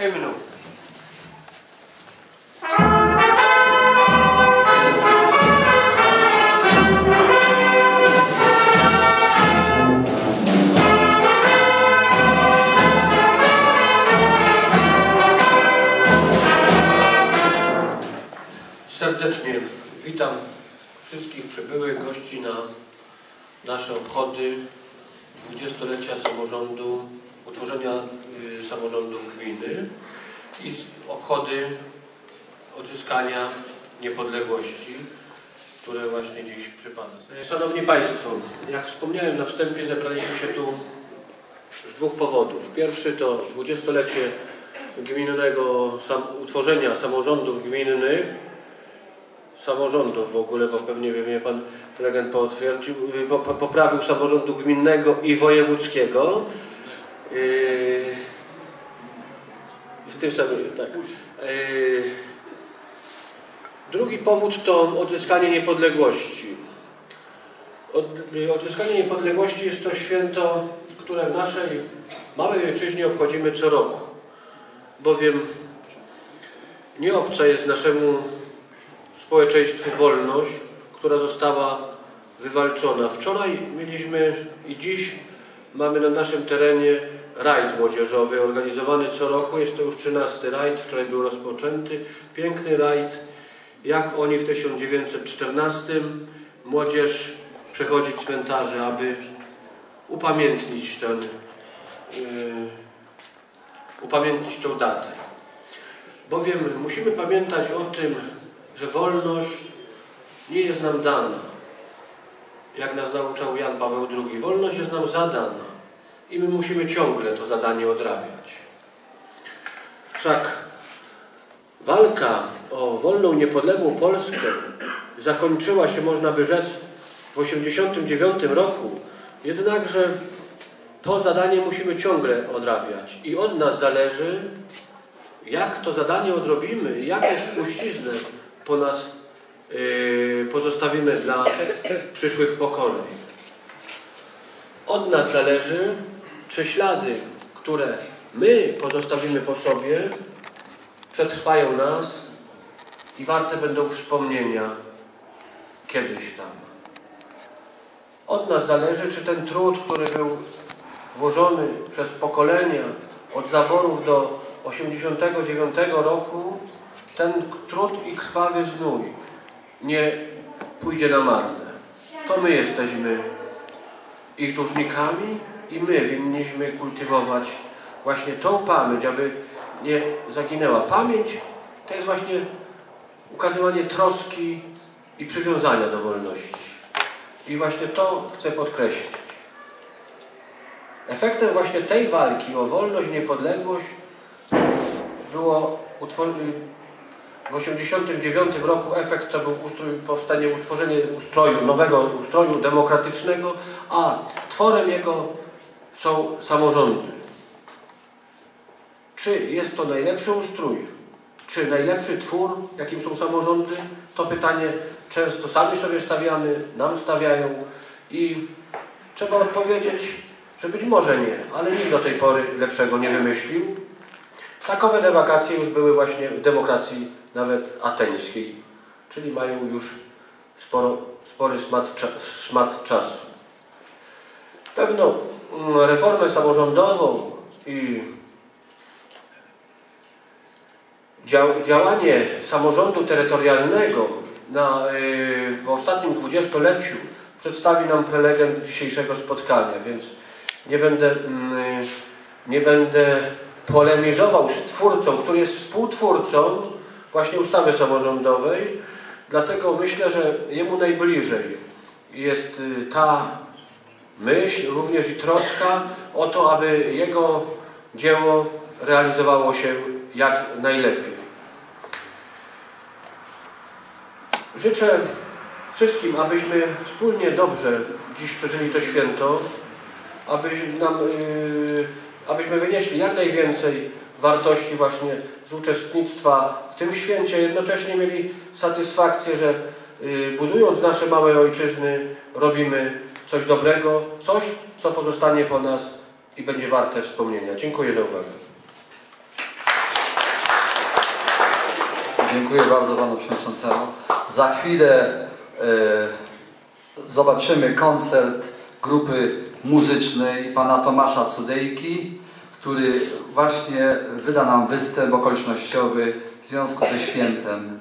hymnu. Serdecznie witam wszystkich przybyłych gości na nasze obchody dwudziestolecia samorządu, utworzenia y, samorządów gminy i obchody odzyskania niepodległości, które właśnie dziś przypada. Szanowni Państwo, jak wspomniałem na wstępie, zebraliśmy się tu z dwóch powodów. Pierwszy to dwudziestolecie gminnego sam, utworzenia samorządów gminnych, samorządów w ogóle, bo pewnie wie mnie Pan prelegent potwierdził, y, po, po, poprawił samorządu gminnego i wojewódzkiego. Yy, w tym samym, tak. Yy, drugi powód to odzyskanie niepodległości. Od, y, odzyskanie niepodległości jest to święto, które w naszej małej ojczyźnie obchodzimy co roku, bowiem nie obca jest naszemu społeczeństwu wolność, która została wywalczona. Wczoraj mieliśmy i dziś mamy na naszym terenie rajd młodzieżowy organizowany co roku. Jest to już 13 rajd, wczoraj był rozpoczęty. Piękny rajd, jak oni w 1914 młodzież przechodzi cmentarze, aby upamiętnić ten, yy, upamiętnić tą datę. Bowiem musimy pamiętać o tym, że wolność nie jest nam dana, jak nas nauczał Jan Paweł II. Wolność jest nam zadana i my musimy ciągle to zadanie odrabiać. Wszak walka o wolną, niepodległą Polskę zakończyła się, można by rzec, w 1989 roku, jednakże to zadanie musimy ciągle odrabiać i od nas zależy, jak to zadanie odrobimy i jaką spuściznę po nas yy, pozostawimy dla przyszłych pokoleń. Od nas zależy, czy ślady, które my pozostawimy po sobie, przetrwają nas i warte będą wspomnienia kiedyś tam. Od nas zależy, czy ten trud, który był włożony przez pokolenia od zaborów do 89 roku, ten trud i krwawy znój nie pójdzie na marne. To my jesteśmy ich dłużnikami i my winniśmy kultywować właśnie tą pamięć, aby nie zaginęła. Pamięć to jest właśnie ukazywanie troski i przywiązania do wolności. I właśnie to chcę podkreślić. Efektem właśnie tej walki o wolność, niepodległość było utwor- w 1989 roku efekt to był ustrój, powstanie, utworzenie ustroju, nowego ustroju demokratycznego, a tworem jego są samorządy. Czy jest to najlepszy ustrój, czy najlepszy twór, jakim są samorządy, to pytanie często sami sobie stawiamy, nam stawiają i trzeba odpowiedzieć, że być może nie, ale nikt do tej pory lepszego nie wymyślił. Takowe dewakacje już były właśnie w demokracji nawet ateńskiej, czyli mają już sporo, spory szmat, szmat czasu. Pewno mm, reformę samorządową i dział, działanie samorządu terytorialnego na, yy, w ostatnim dwudziestoleciu przedstawi nam prelegent dzisiejszego spotkania, więc nie będę, mm, nie będę polemizował z twórcą, który jest współtwórcą właśnie ustawy samorządowej, dlatego myślę, że jemu najbliżej jest y, ta myśl, również i troska o to, aby jego dzieło realizowało się jak najlepiej. Życzę wszystkim, abyśmy wspólnie dobrze dziś przeżyli to święto, aby nam, yy, abyśmy wynieśli jak najwięcej wartości właśnie z uczestnictwa w tym święcie. Jednocześnie mieli satysfakcję, że y, budując nasze małe ojczyzny robimy coś dobrego, coś, co pozostanie po nas i będzie warte wspomnienia. Dziękuję za uwagę. Dziękuję bardzo Panu Przewodniczącemu. Za chwilę y, zobaczymy koncert grupy muzycznej Pana Tomasza Cudejki który właśnie wyda nam występ okolicznościowy w związku ze świętem.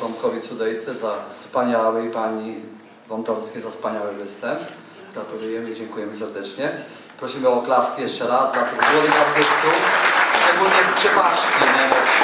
Tomkowi Cudejce za wspaniały i pani Wątowskiej za wspaniały występ. Gratulujemy i dziękujemy serdecznie. Prosimy o oklaski jeszcze raz dla tych młodych artystów, szczególnie skrzypaczki. Nie?